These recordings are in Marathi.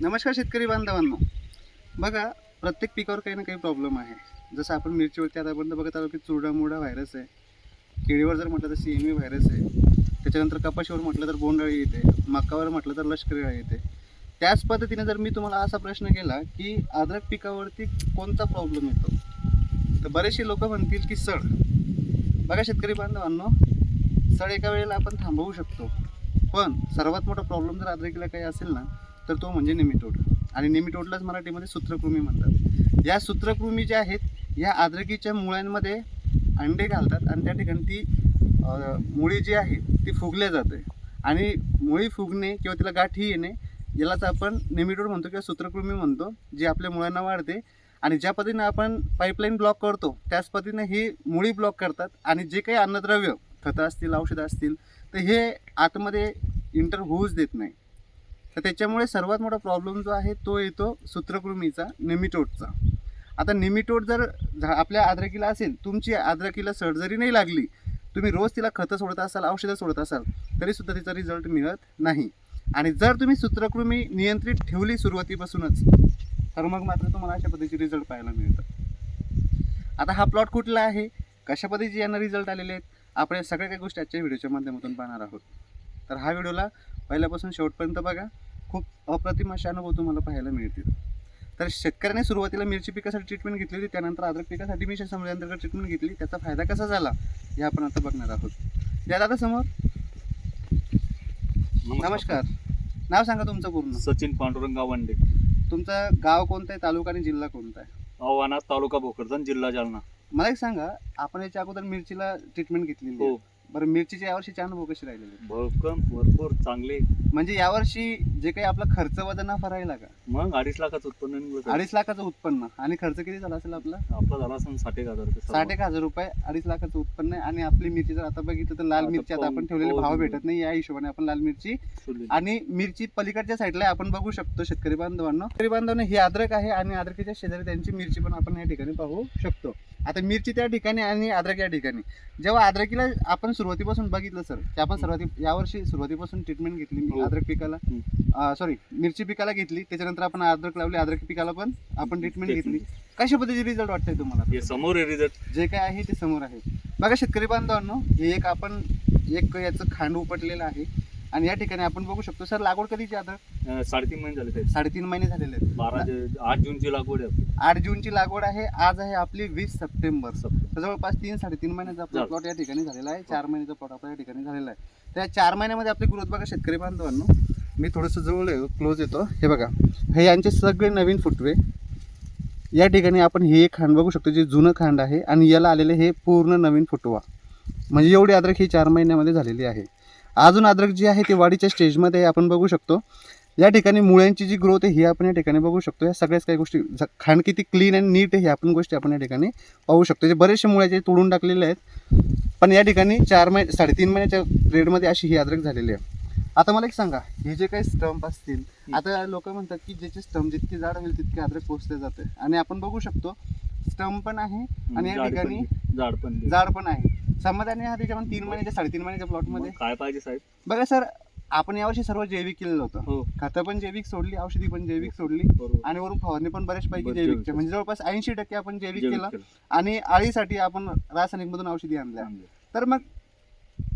नमस्कार शेतकरी बांधवांनो. बघा प्रत्येक पिकावर काही ना काही प्रॉब्लेम आहे. जसं आपण मिरचीवरती आतापर्यंत बघत आलो की चुरडामुडा व्हायरस आहे. केळीवर जर म्हटलं तर सी एम व्हायरस आहे. त्याच्यानंतर कपाशीवर म्हटलं तर बोंडअळी येते. मकावर म्हटलं तर लष्करी अळी येते. त्याच पद्धतीने जर मी तुम्हाला असा प्रश्न केला की अद्रक पिकावरती कोणता प्रॉब्लेम येतो? तर बरेचसे लोक म्हणतील की सड. बघा शेतकरी बांधवांनो सड एका वेळेला आपण थांबवू शकतो. पण सर्वात मोठा प्रॉब्लेम जर अद्रकीला काही असेल ना तर तो म्हणजे निमिटोड. आणि निमिटोडलाच मराठीमध्ये सूत्रकृमी म्हणतात. या सूत्रकृमी ज्या आहेत या अद्रकीच्या मुळ्यांमध्ये अंडे घालतात आणि त्या ठिकाणी ती मुळी जी आहे ती फुगल्या जाते. आणि मुळी फुगणे किंवा तिला गाठी येणे यालाच आपण नेमिटोड म्हणतो किंवा सूत्रकृमी म्हणतो जी आपल्या मुळांना वाढते. आणि ज्या पद्धतीनं आपण पाईपलाईन ब्लॉक करतो त्याच पद्धतीनं ही मुळी ब्लॉक करतात. आणि जे काही अन्नद्रव्य खतं असतील औषधं असतील तर हे आतमध्ये इंटर होऊच देत नाही. तर त्याच्यामुळे सर्वात मोठा प्रॉब्लेम जो आहे तो येतो सूत्रकृमीचा नेमिटोडचा आता नेमिटोड जर झा आपल्या आद्रकीला असेल तुमची आद्रकीला सर्जरी जरी नाही लागली तुम्ही रोज तिला खतं सोडत असाल औषधं सोडत असाल तरीसुद्धा तिचा रिझल्ट मिळत नाही. आणि जर तुम्ही सूत्रकृमी नियंत्रित ठेवली सुरुवातीपासूनच तर मग मात्र तुम्हाला अशा पद्धतीचे रिझल्ट पाहायला मिळतात आता हा प्लॉट कुठला आहे? कशा पद्धतीचे यांना रिझल्ट आलेले आहेत? आपण या सगळ्या काही गोष्टी आजच्या व्हिडिओच्या माध्यमातून पाहणार आहोत. तर हा व्हिडिओला पहिल्यापासून शेवटपर्यंत बघा. खूप अप्रतिम असे अनुभव तुम्हाला पाहायला मिळतील. तर शेतकऱ्याने सुरुवातीला मिरची पिकासाठी ट्रीटमेंट घेतली होती त्यानंतर अद्रक पिकासाठी मी अंतर्गत ट्रीटमेंट घेतली. त्याचा फायदा कसा झाला हे आपण आता बघणार आहोत. या दादा समोर नमस्कार. नाव सांगा तुमचं पूर्ण. सचिन पांडुरंग गावंडे तुमचं गाव कोणतं आहे तालुका आणि जिल्हा कोणता आहे? आव्हानात तालुका भोकरदन जिल्हा जालना. मला एक सांगा आपण याच्या अगोदर मिरचीला ट्रीटमेंट घेतलेली आहे. हो. बरं मिरचीच्या यावर्षीचे अनुभव कसे राहिलेले? भरकम भरपूर चांगले. म्हणजे यावर्षी जे काही आपला खर्च वजन नफा राहिला का? मग अडीच लाखाचं उत्पन्न निघलं अडीच लाखाचं उत्पन्न. आणि खर्च किती झाला असेल आपला? आपला झाला असं साठ एक हजार रुपये. सर्व. साठ एक हजार रुपये अडीच लाखाचं उत्पन्न आहे. आणि आपली मिरची जर आता बघितलं तर लाल आता मिरची आता आपण पाहून- ठेवलेले भाव पाहून भेटत नाही या हिशोबाने आपण लाल मिरची. आणि मिरची पलीकडच्या साईडला आपण बघू शकतो शेतकरी बांधवांना. शेतकरी बांधवांना ही अद्रक आहे आणि अद्रकीच्या शेजारी त्यांची मिरची पण आपण या ठिकाणी पाहू शकतो. आता मिरची त्या ठिकाणी आणि अद्रक या ठिकाणी. जेव्हा अद्रकीला आपण सुरुवातीपासून बघितलं सर की आपण सुरुवाती यावर्षी सुरुवातीपासून ट्रीटमेंट घेतली हो. अद्रक पिकाला. सॉरी मिरची पिकाला घेतली. त्याच्यानंतर आपण अद्रक लावली अद्रक पिकाला पण आपण ट्रीटमेंट घेतली. कशा पद्धतीचे रिझल्ट वाटतंय तुम्हाला? हे समोर रिझल्ट जे काय आहे ते समोर आहे. बघा शेतकरी बांधवांनो हे एक आपण एक याचं खांड उपटलेलं आहे. आणि या ठिकाणी आपण बघू शकतो सर लागवड कधीची आता? साडेतीन महिने झाले साडेतीन महिने झालेले आहेत. बारा जे- आठ जूनची लागवड आहे आपली. आठ जूनची लागवड आहे आज आहे आपली वीस सप्टेंबर. सप्टेंबर. तर जवळपास तीन साडेतीन महिन्याचा आपला झालं. प्लॉट या ठिकाणी झालेला आहे चार महिन्याचा प्लॉट आपल्या या ठिकाणी झालेला आहे. त्या चार महिन्यामध्ये आपली ग्रोथ बघा शेतकरी बांधवांनो. मी थोडंसं जवळ क्लोज येतो. हे बघा हे यांचे सगळे नवीन फुटवे. या ठिकाणी आपण हे एक खांड बघू शकतो जे जुनं खांड आहे आणि याला आलेले हे पूर्ण नवीन फुटवा. म्हणजे एवढी अद्रक ही चार महिन्यामध्ये झालेली आहे. अजून अद्रक जी आहे ती वाढीच्या स्टेजमध्ये आपण बघू शकतो. या ठिकाणी मुळ्यांची जी ग्रोथ आहे ही आपण या ठिकाणी बघू शकतो. या सगळ्याच काही गोष्टी खांड किती क्लीन अँड नीट आहे हे आपण गोष्टी आपण या ठिकाणी पाहू शकतो. जे बरेचसे मुळ्याचे तोडून टाकलेले आहेत पण या ठिकाणी चार महिने साडेतीन महिन्याच्या पिरियडमध्ये अशी ही अद्रक झालेली आहे. आता मला एक सांगा हे जे काही स्टंप असतील आता लोक म्हणतात की ज्याचे स्टंप जितके जाड होईल तितके अद्रक पोचले जाते. आणि आपण बघू शकतो स्टंप पण आहे आणि या ठिकाणी पण. जाड पण आहे. समाधानी हा त्याच्यामध्ये तीन महिन्याच्या साडेतीन महिन्याच्या प्लॉटमध्ये मग काय पाहिजे साहेब? बघा सर आपण यावर्षी सर्व जैविक केलेलं होतं. हो. खतं पण जैविक सोडली औषधी पण जैविक सोडली बरोबर. आणि वरून फवारणी पण बऱ्याचपैकी बरं, जैविकच्या. जैविक. म्हणजे जवळपास ऐंशी टक्के आपण जैविक जैविक केलं केलं. आणि आळीसाठी आपण रासायनिक मधून औषधी आणल्या. चांगलं. तर मग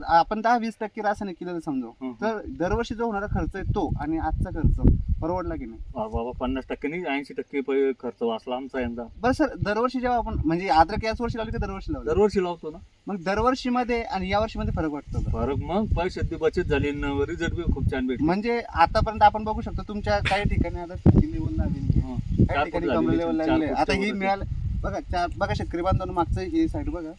आपण दहा वीस टक्के रासायनिक केलेलं समजू. तर दरवर्षी जो होणारा खर्च आहे तो आणि आजचा खर्च परवडला की नाही? बाबा पन्नास टक्के नाही ऐंशी टक्के पै- खर्च वाचला आमचा यंदा. बरं सर दरवर्षी जेव्हा आपण म्हणजे अद्रक याच वर्षी लावली का दरवर्षी लावली? दरवर्षी लावतो ना. मग दरवर्षी मध्ये आणि या वर्षी मध्ये फरक वाटतो का? फरक मग पैशात बी बचत झाली रिझल्ट बी खूप छान भेटले. म्हणजे आतापर्यंत आपण बघू शकतो तुमच्या काही ठिकाणी आता लेवल लागेल हं. काही चार ठिकाणी फूट चार लागले फूट आता ही. मिळालं बघा चार बघा शेतकरी बांधवांना मागचं ही साईड बघा.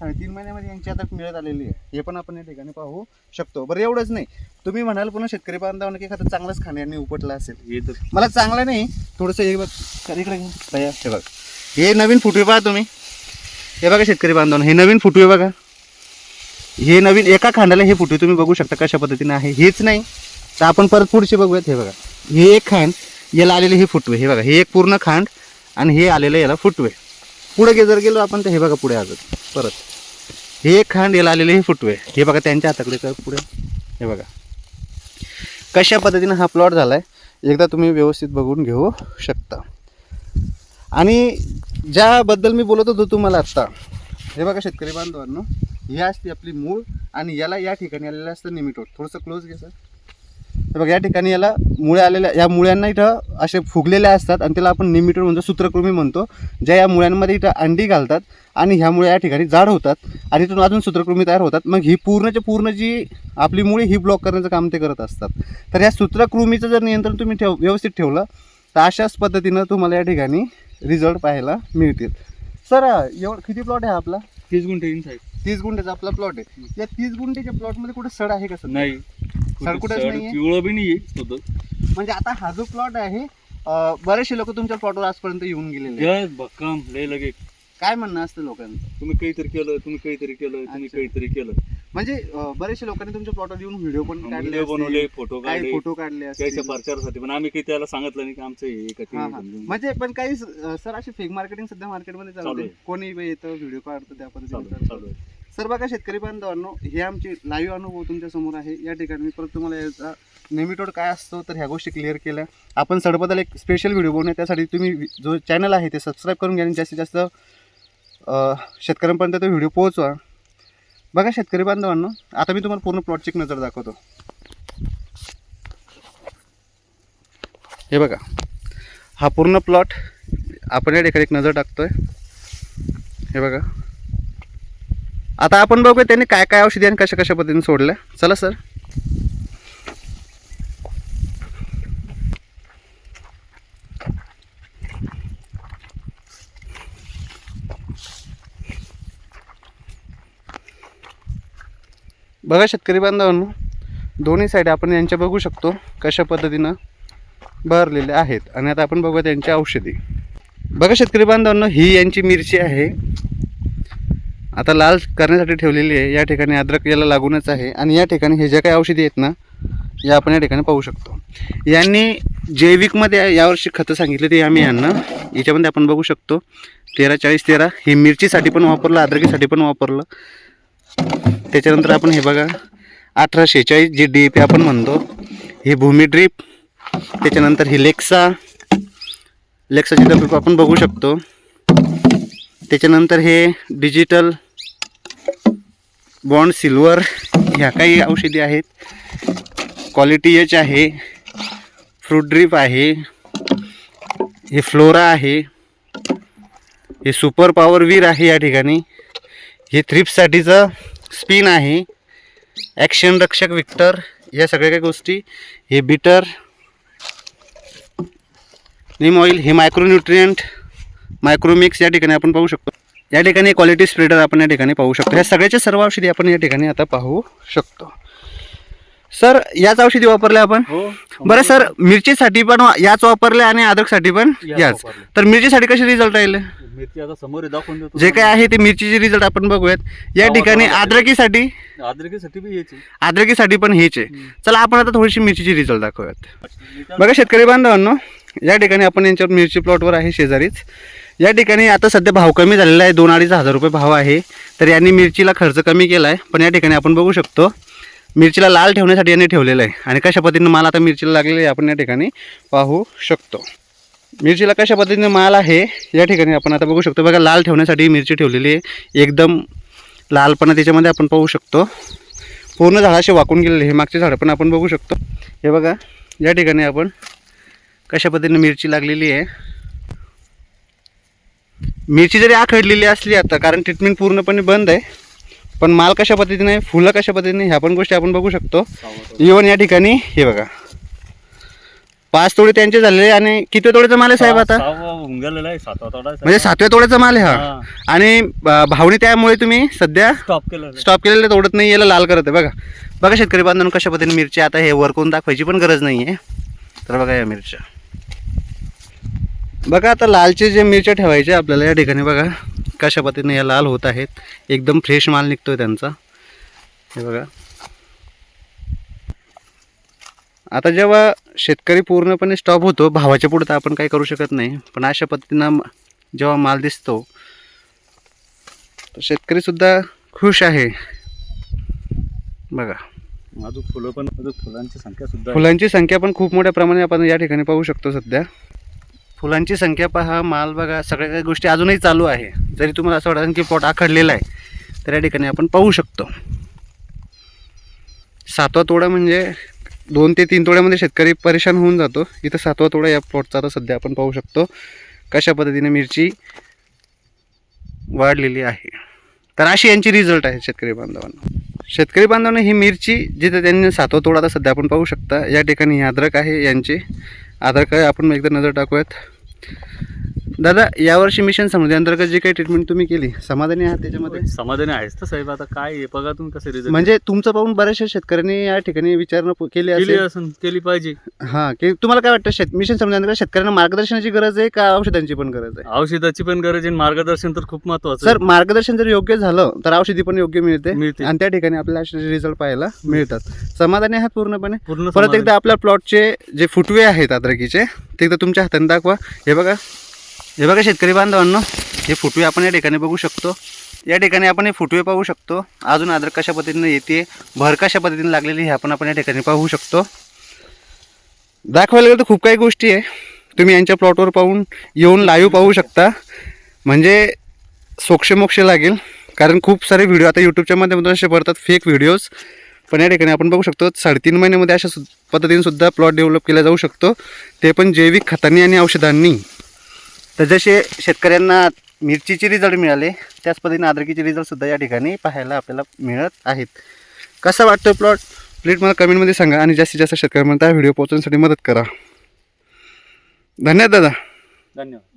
साडेतीन महिन्यामध्ये यांची आता मिळत आलेली आहे. हे पण आपण या ठिकाणी पाहू शकतो. बरं एवढंच नाही. तुम्ही म्हणाल पुन्हा शेतकरी बांधवांना की एखादं चांगलंच खाण्याने उपटलं असेल. हे तर मला चांगलं नाही. थोडंसं हे बघ इकडे. भैया, हे बघ. हे नवीन फुटवे पहा तुम्ही. हे बघा शेतकरी बांधवांना हे नवीन फुटवे बघा. हे नवीन एका खांडाला हे फुटवे तुम्ही बघू शकता कशा पद्धतीने आहे. हेच नाही. तर आपण परत पुढचे बघूयात हे बघा. हे एक खांड याला आलेले हे फुटवे. हे बघा हे एक पूर्ण खांड आणि हे आलेलं याला फुटवे. पुढे जर गेलो आपण तर हे बघा पुढे अजून परत. हे एक खांड याला आलेले हे फुटवे. हे बघा त्यांच्या हाताकडे तर पुढे. हे बघा. कशा पद्धतीनं हा प्लॉट झाला आहे एकदा तुम्ही व्यवस्थित बघून घेऊ शकता. आणि ज्याबद्दल मी बोलत होतो तुम्हाला आत्ता हे बघा शेतकरी बांधवांनो ही असते आपली मूळ आणि याला या ठिकाणी आलेलं असतं निमिटोट थोडंसं क्लोज घे सर. हे बघा या ठिकाणी याला मुळे आलेल्या या मुळ्यांना इथं असे फुगलेले असतात आणि त्याला आपण निमिटोड म्हणतो सूत्रकृमी म्हणतो ज्या या मुळ्यांमध्ये इथं अंडी घालतात आणि ह्या मुळे या ठिकाणी जाड होतात आणि तिथून अजून सूत्रकृमी तयार होतात. मग ही पूर्णच्या पूर्ण जी आपली मुळे ही ब्लॉक करण्याचं काम ते करत असतात. तर या सूत्रकृमीचं जर नियंत्रण तुम्ही ठेव व्यवस्थित ठेवलं तर अशाच पद्धतीनं तुम्हाला या ठिकाणी रिझल्ट पाहायला मिळतील. सर एवढं किती प्लॉट आहे आपला? तीस गुंठे इन साईड तीस गुंठ्याचा आपला प्लॉट आहे. या तीस गुंठ्याच्या प्लॉटमध्ये कुठे सड आहे का सर? नाही. सरकुटच नाहीये? पिवळं बी सुद्धा म्हणजे आता हा जो प्लॉट आहे अं, बरेचसे लोक तुमच्या प्लॉटवर आजपर्यंत येऊन गेलेले आहेत. भक्कम लय लगे काय म्हणणं असतं लोकांचं तुम्ही काहीतरी केलं तुम्ही काहीतरी केलं तुम्ही अच्छा. काहीतरी केलं म्हणजे अं, बरेचसे लोकांनी तुमच्या प्लॉटवर येऊन व्हिडिओ पण काढले व्हिडिओ बनवले असतील, फोटो काही काढले फोटो काढले त्याच्या असतील. प्रचारासाठी पण आम्ही काही त्याला सांगितलं नाही की आमचं हे का ते हा, हा. समजून. म्हणजे पण काही सर अशी फेक मार्केटिंग सध्या मार्केटमध्ये चालू चालू आहे आहे. कोणी येतं व्हिडिओ काढतं त्या चालू पद्धतीने चालू आहे. सर बघा शेतकरी बांधवांनो हे आमचे लाईव्ह अनुभव तुमच्यासमोर आहे. या ठिकाणी मी परत तुम्हाला याचा नेमिटोड काय असतो तर ह्या गोष्टी क्लिअर केल्या. आपण सडबद्दल एक स्पेशल व्हिडिओ बनवूया. त्यासाठी तुम्ही जो चॅनल आहे ते सबस्क्राईब करून घ्या आणि जास्तीत जास्त शेतकऱ्यांपर्यंत तो व्हिडिओ पोहोचवा. बघा शेतकरी बांधवांनो आता मी तुम्हाला पूर्ण प्लॉटची एक नजर दाखवतो. हे बघा. हा पूर्ण प्लॉट आपण या ठिकाणी एक नजर टाकतोय. हे बघा. आता आपण बघूया त्यांनी काय काय औषधी आणि कशा कशा पद्धतीने सोडल्या. चला सर. बघा शेतकरी बांधवांनो दोन्ही साईड आपण यांच्या बघू शकतो कशा पद्धतीनं भरलेले आहेत. आणि आता आपण बघूया त्यांची औषधी. बघा शेतकरी बांधवांनो ही यांची मिरची आहे. आता लाल करण्यासाठी ठेवलेली आहे या ठिकाणी अद्रक याला लागूनच आहे. आणि या ठिकाणी हे ज्या काही औषधी आहेत ना या आपण या ठिकाणी पाहू शकतो. यांनी जैविकमध्ये यावर्षी खतं सांगितले ते आम्ही यांना याच्यामध्ये आपण बघू शकतो. तेरा चाळीस तेरा हे मिरचीसाठी पण वापरलं अद्रकीसाठी पण वापरलं. त्याच्यानंतर आपण हे बघा अठरा शेहेचाळीस जे डी ए पी आपण म्हणतो ही भूमी ड्रीप त्याच्यानंतर ही लेक्सा लेक्साची ड्रीप आपण बघू शकतो. त्याच्यानंतर हे डिजिटल बॉन्ड सिल्वर ह्या काही औषधी आहेत. क्वालिटी एच आहे. फ्रूट ड्रीप आहे. हे फ्लोरा आहे. हे सुपर पॉवर वीर आहे या ठिकाणी. हे थ्रिप्ससाठीचं स्पिन आहे. ॲक्शन रक्षक विक्टर या सगळ्या काही गोष्टी. हे बिटर निम ऑइल हे मायक्रोन्युट्रियंट मायक्रोमिक्स या ठिकाणी आपण पाहू शकतो. या ठिकाणी क्वालिटी स्प्रेडर आपण या ठिकाणी पाहू शकतो. ह्या सगळ्याच्या सर्व औषधी आपण या ठिकाणी आता पाहू शकतो. सर याच औषधी वापरल्या आपण? हो. बरं सर मिरचीसाठी पण याच वापरल्या आणि अद्रकसाठी पण याच. तर मिरचीसाठी कसे रिझल्ट राहिले? मिरची आता समोर आहे, दाखवून देतो. जे काय आहे ते मिरचीचे रिझल्ट आपण बघूयात. या गावात ठिकाणी अद्रकीसाठी? बी यायची अद्रकीसाठी पण हेच आहे. चला आपण आता थोडीशी मिरचीची रिझल्ट दाखवूयात. बघा शेतकरी बांधवांनो या ठिकाणी आपण यांच्यावर मिरची प्लॉटवर आहे शेजारीच. या ठिकाणी आता सध्या भाव कमी झालेला आहे दोन अडीच हजार रुपये भाव आहे. तर यांनी मिरचीला खर्च कमी केला आहे पण या ठिकाणी आपण बघू शकतो मिरचीला लाल ठेवण्यासाठी यांनी ठेवलेलं आहे. आणि कशा पद्धतीनं माल आता मिरचीला लागलेला आहे आपण या ठिकाणी पाहू शकतो. मिरचीला कशा पद्धतीने माल आहे या ठिकाणी आपण आता बघू शकतो. बघा लाल ठेवण्यासाठी मिरची ठेवलेली आहे. एकदम लालपणा त्याच्यामध्ये आपण पाहू शकतो. पूर्ण झाडाशी वाकून गेलेले हे मागचे झाडं पण आपण बघू शकतो. हे बघा या ठिकाणी आपण कशा पद्धतीने मिरची लागलेली आहे? मिरची जरी आखडलेली असली आता कारण ट्रीटमेंट पूर्णपणे बंद आहे. पण माल कशा पद्धतीने फुलं कशा पद्धतीने ह्या पण गोष्टी आपण बघू शकतो. इवन या ठिकाणी हे बघा. पाच तोडे त्यांचे झालेले आणि किती तोड्याचा माल आहे साहेब आता? म्हणजे सातव्या तोड्याचा माल आहे हा. आणि भावनी त्यामुळे तुम्ही सध्या स्टॉप केलेलं तोडत नाही याला लाल करत आहे. बघा. बघा शेतकरी बांधवांनो कशा पद्धतीने मिरची आता हे वर करून दाखवायची पण गरज नाही आहे तर बघा या मिरच्या. बघा आता लालचे जे मिरच्या ठेवायचे आपल्याला या ठिकाणी बघा कशा पद्धतीने या लाल होत आहेत. एकदम फ्रेश माल निघतोय त्यांचा. हे बघा. आता जेव्हा शेतकरी पूर्णपणे स्टॉप होतो भावाच्या पुढे तर आपण काही करू शकत नाही. पण अशा पद्धतीनं जेव्हा माल दिसतो तर शेतकरीसुद्धा खुश आहे. बघा. अजून फुलं पण अजून फुलांची संख्या सुद्धा आहे. फुलांची संख्या पण खूप मोठ्या प्रमाणात आपण या ठिकाणी पाहू शकतो सध्या. फुलांची संख्या पहा माल बघा सगळ्या काही गोष्टी अजूनही चालू आहे. जरी तुम्हाला असं वाटतं की पोट आखडलेला आहे तर या ठिकाणी आपण पाहू शकतो. सातवा तोडा म्हणजे दोन ते तीन तोड्यामध्ये शेतकरी परेशान होऊन जातो. इथं सातवा तोडा या प्लॉटचा आता सध्या आपण पाहू शकतो. कशा पद्धतीने मिरची वाढलेली आहे. तर अशी यांची रिझल्ट आहे शेतकरी बांधवांना. शेतकरी बांधवांना ही मिरची जिथे त्यांनी सातवा तोडा आता सध्या आपण पाहू शकता या ठिकाणी अद्रक आहे यांची. अद्रक आपण एकदा नजर टाकूयात. दादा यावर्षी मिशन समृद्धी अंतर्गत जी काही ट्रीटमेंट तुम्ही केली समाधानी आहात त्याच्यामध्ये? समाधानी आहेच तर साहेब आता काय आहे? बघा तुम्ही कसं रिझल्ट म्हणजे तुमचं पाहून बऱ्याचशा शेतकऱ्यांनी या ठिकाणी विचारणा प- केली केली असेल. असून केली पाहिजे. हां की तुम्हाला काय वाटतं शेत मिशन समृद्धी अंतर्गत शेतकऱ्यांना मार्गदर्शनाची गरज आहे का औषधांची पण गरज आहे? औषधाची पण गरज आहे आणि मार्गदर्शन तर खूप महत्वाचं सर मार्गदर्शन जर योग्य झालं तर औषधी पण योग्य मिळते. मिळते. आणि त्या ठिकाणी आपल्याला रिझल्ट पाहायला मिळतात. समाधानी आहात पूर्णपणे? पूर्ण परत समाधानी. एकदा आपल्या प्लॉटचे जे फुटवे आहेत अद्रकीचे ते एकदा तुमच्या हाताने दाखवा. हे बघा हे बघा शेतकरी बांधवांनो हे फुटवे आपण या ठिकाणी बघू शकतो. या ठिकाणी आपण हे फुटवे पाहू शकतो. अजून आदर कशा पद्धतीनं येते भर कशा पद्धतीने लागलेली हे आपण आपण या ठिकाणी पाहू शकतो. दाखवायला गेलं तर खूप काही गोष्टी आहे. तुम्ही यांच्या प्लॉटवर पाहून येऊन लाईव्ह पाहू शकता. म्हणजे सोक्षमोक्ष लागेल. कारण खूप सारे व्हिडिओ आता यूट्यूबच्या माध्यमातून असे भरतात फेक व्हिडिओज पण या ठिकाणी आपण बघू शकतो साडेतीन महिन्यामध्ये अशा सु पद्धतीने सुद्धा प्लॉट डेव्हलप केला जाऊ शकतो. ते पण जैविक खतांनी आणि औषधांनी. तर जसे शेतकऱ्यांना मिरचीचे रिझल्ट मिळाले त्याच पद्धतीने अद्रकीचे रिझल्टसुद्धा या ठिकाणी पाहायला आपल्याला मिळत आहेत. कसा वाटतो प्लॉट प्लीज मला कमेंटमध्ये सांगा आणि जास्तीत जास्त शेतकऱ्यांपर्यंत हा व्हिडिओ पोहोचवण्यासाठी मदत करा. धन्यवाद दादा. धन्यवाद.